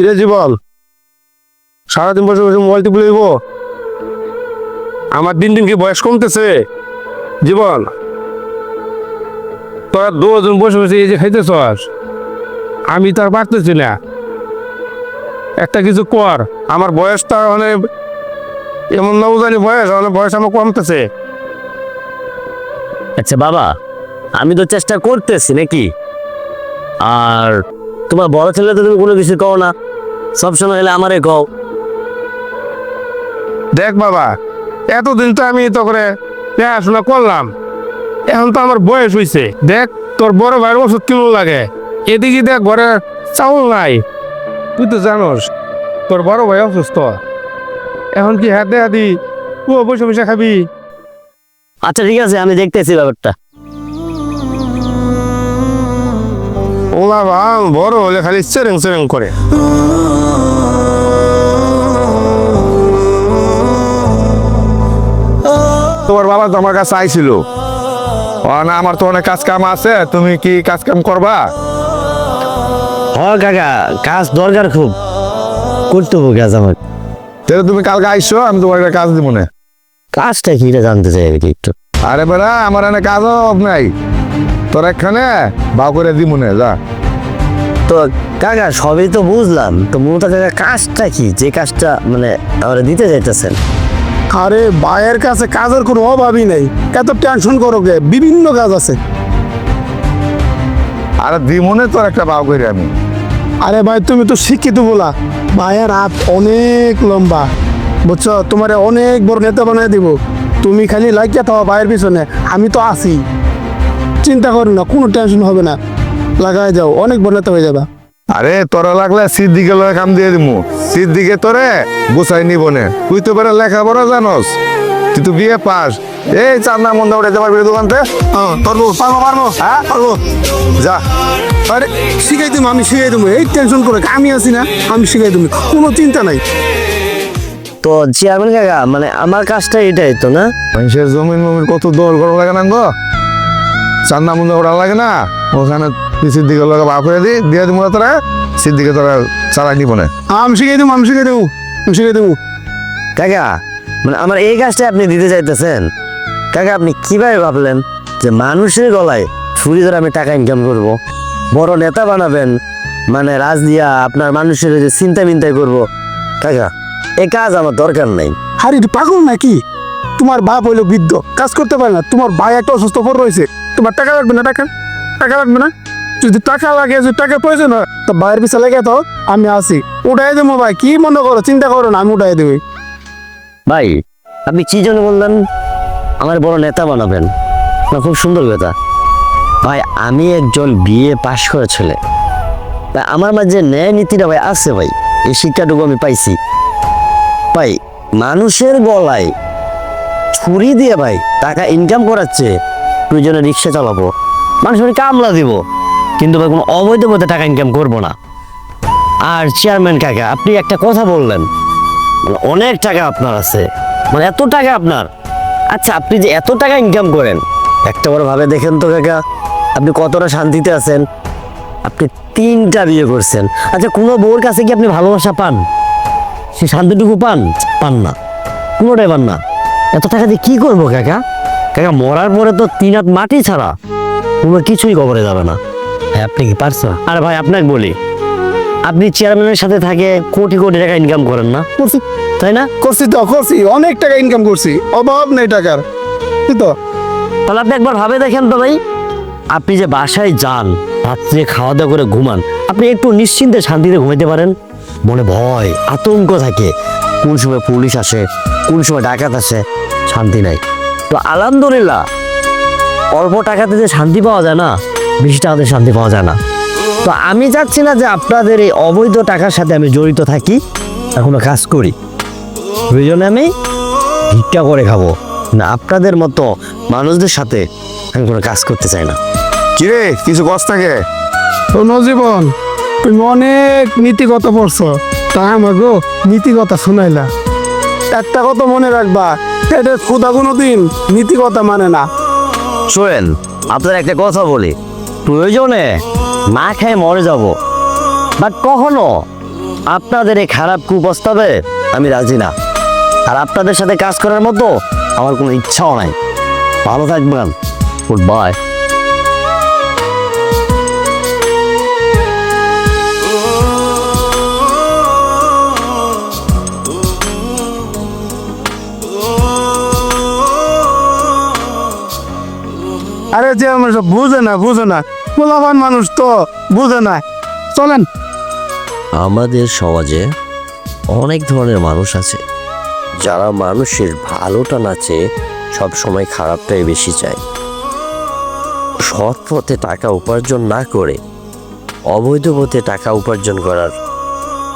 কিরে জীবন সারাদিন বসে বসে মোবাইল টিপে লইব আমার দিন দিন কি বয়স কমতেছে? জীবন তোরা দুজন বসে বসে এই যে খাইতেছস, আমি তার পারতেছি না। একটা কিছু কর, আমার বয়সটা মানে এমন না জানি বয়স মানে বয়স আমার কমতেছে। আচ্ছা বাবা, আমি তো চেষ্টা করতেছি নাকি? আর তোমার বড় ছেলে তো তুমি কোনো কিছু কও না। সবসময় হলে আমারে কও। দেখ বাবা এতদিন তো আমি তো করে পড়াশোনা করলাম। এখন তো আমার বয়স হইছে। দেখ তোর বড় ভাইয়ের ওষুধ কিলো লাগে। এদিকে দেখ ঘরে চাউল নাই। তুই তো জানোস তোর বড় ভাই অসুস্থ। এখন কি হাতে হাতি ও বসে বসে খাবি? আচ্ছা ঠিক আছে আমি দেখতেছি ব্যাপারটা। ও বাবা বড় হলে খালি সেরেং সেরেং করে। তোমার বাবা তো আমার কাছে আইছিল। ও না আমার তো অনেক কাজ কাম আছে তুমি কি কাজ কাম করবা? হ কাকা কাজ দরকার খুব। করতে হবে কাজ আমার। তাহলে তুমি কালকে আইসো আমি তোমার একটা কাজ দিব না কাজটা কি জানতে চাই আর কি একটু। আরে বেড়া আমার এনে কাজও নাই। তোর একখানে? বাউ করে দিব না যা। তো কাকা সবই তো বুঝলাম। তো মূলত কাকা কাজটা কি? যে কাজটা মানে আমরা দিতে যাইতেছেন? আরে বায়ের কাছে কাজের কোনো অভাবই নেই। এত টেনশন করো গে বিভিন্ন কাজ আছে। আরে দিমনে তোর একটা বাউ করে আমি। আরে ভাই তুমি তো শিক্ষিত বলা। ভাইয়ের হাত অনেক লম্বা। বুঝছ? তোমারে অনেক বড় নেতা বানাই দিব। তুমি খালি লাগিয়ে থাও ভাইয়ের পিছনে। আমি তো আছি। চিন্তা করো না কোনো টেনশন হবে না। লাগাই যাও অনেক বড় হয়ে যাবে। আরে তোরা লাগলে সিদ্দিকে লয়ে কাম দিয়ে দিমু। সিদ্দিকে তোরে গুছাই নিব নে। তুই তো বেড়া লেখাপড়া জানোস। তুই তো বিয়ে পাস। এই চান্দা মন্দা উঠে যাবার বেড়ে দোকানতে। পারব পারব পারব। হ্যাঁ? পারব। যা। আরে শিখাই দেবো আমি শিখাই দেবো এই টেনশন করে আমি আছি না আমি শিখাই দেবো কোনো চিন্তা নাই। তো চেয়ারম্যান কাকা মানে আমার কাজটা এটাই তো না? মানুষের জমিন মমিন কত দৌড় করা লাগে না গো? চান্দা মুন্দা ওরা লাগে না ওখানে তুই সিদ্দিকে লগে বাপ করে দি দিয়ে দিব তোরা সিদ্দিকে তোরা চালাই নিব না। আমি শিখাই দেবো আমি শিখাই দেবো আমি শিখাই দেবো কাকা মানে আমার এই কাজটা আপনি দিতে চাইতেছেন। কাকা আপনি কীভাবে ভাবলেন যে মানুষের গলায় ছুরি ধরে আমি টাকা ইনকাম করব? বড় নেতা বানাবেন মানে রাজ দিয়া আপনার মানুষের যে চিন্তা মিন্তাই করব। কাকা এই কাজ আমার দরকার নাই। আরে পাগল নাকি? তোমার বাপ হইল বৃদ্ধ কাজ করতে পারে না তোমার ভাই একটা অসুস্থ পর রয়েছে। তোমার টাকা লাগবে না টাকা টাকা লাগবে না। যদি টাকা লাগে, যদি টাকা প্রয়োজন হয়, তো ভাইয়ের পিছনে লেগে তো আমি আছি। উঠাই দেবো ভাই, কি মনে করো? চিন্তা করো না, আমি উঠাই দেবো। ভাই, আপনি কি জন্য বললেন? আমার বড় নেতা বানাবেন। না খুব সুন্দর কথা। ভাই, আমি একজন বিয়ে পাশ করে ছেলে। ভাই আমার মাঝে ন্যায় নীতিটা ভাই আছে ভাই। এই শিক্ষাটুকু আমি পাইছি। ভাই, মানুষের গলায় ছুরি দিয়ে ভাই টাকা ইনকাম করাচ্ছে। প্রয়োজনে রিক্সা চালাবো। মানুষের কামলা দিব। কিন্তু ভাই, কোনো অবৈধ পথে টাকা ইনকাম করব না। আর চেয়ারম্যান কাকা, আপনি একটা কথা বললেন। মানে অনেক টাকা আপনার আছে। মানে এত টাকা আপনার। আচ্ছা আপনি যে এত টাকা ইনকাম করেন, একটা বড় ভাবে দেখেন তো কাকা, আপনি কতটা শান্তিতে আছেন? আপনি তিনটা বিয়ে করছেন। আচ্ছা কোনো বউর কাছে কি আপনি ভালোবাসা পান? সে শান্তিটুকু পান? পান না। কোনোটাই পান না। এত টাকা দিয়ে কি করব কাকা? কাকা মরার পরে তো তিন হাত মাটি ছাড়া? কোনো কিছুই কবরে যাবে না। হ্যাঁ আপনি কি পারছেন আরে ভাই আপনাকে বলি আপনি চেয়ারম্যানের সাথে থাকে কোটি কোটি টাকা ইনকাম করেন না? করছি। তাই না? করছি তো করছি। অনেক টাকা ইনকাম করছি। অভাব নেই টাকার। তো। তাহলে আপনি একবার ভাবে দেখেন তো ভাই। আপনি যে বাসায় যান রাত্রে খাওয়া দাওয়া করে ঘুমান আপনি একটু নিশ্চিন্তে শান্তিতে ঘুমাইতে পারেন। মনে ভয় আতঙ্ক থাকে। কোন সময় পুলিশ আসে কোন সময় ডাকাত আসে শান্তি নাই। তো আলহামদুলিল্লাহ। অল্প টাকাতে যে শান্তি পাওয়া যায় না বেশি টাকাতে শান্তি পাওয়া যায় না। তো আমি চাচ্ছি না যে আপনাদের এই অবৈধ টাকার সাথে আমি জড়িত থাকি এখনও কাজ করি। প্রয়োজনে আমি ভিক্ষা করে খাব। না আপনাদের মতো মানুষদের সাথে আমি কোনো কাজ করতে চাই না। কিরে কিছু কষ্ট থাকে শোনো জীবন তুমি অনেক নীতিগত পড়ছো। তা আমাকে নীতিকতা শোনাইলা। একটা কথা মনে রাখবা এটা খুদা কোনো দিন নীতিকতা মানে না। শোয়েন আপনার একটা কথা বলি। প্রয়োজনে না খেয়ে মরে যাব। বাট কখনো আপনাদের এই খারাপ কুপ্রস্তাবে আমি রাজি না। আর আপনাদের সাথে কাজ করার মতো আমার কোনো ইচ্ছাও নাই। ভালো থাকবেন। গুড বাই আরে যে আমার সব বুঝে না বুঝে না। পোলাপান মানুষ তো বুঝে না। চলেন। আমাদের সমাজে অনেক ধরনের মানুষ আছে, যারা মানুষের ভালোটা না চেয়ে সবসময় খারাপটাই বেশি চায়। সৎ পথে টাকা উপার্জন না করে, অবৈধ পথে টাকা উপার্জন করার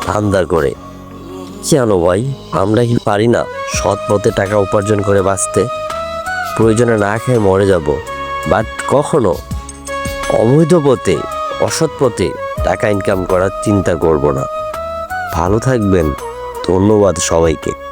ধান্দা করে। কেন ভাই? আমরা কি পারি না সৎ পথে টাকা উপার্জন করে বাঁচতে? প্রয়োজনে না খেয়ে মরে যাব। বাট কখনো অবৈধ পথে, অসৎ পথে টাকা ইনকাম করার চিন্তা করব না। ভালো থাকবেন। ধন্যবাদ সবাইকে।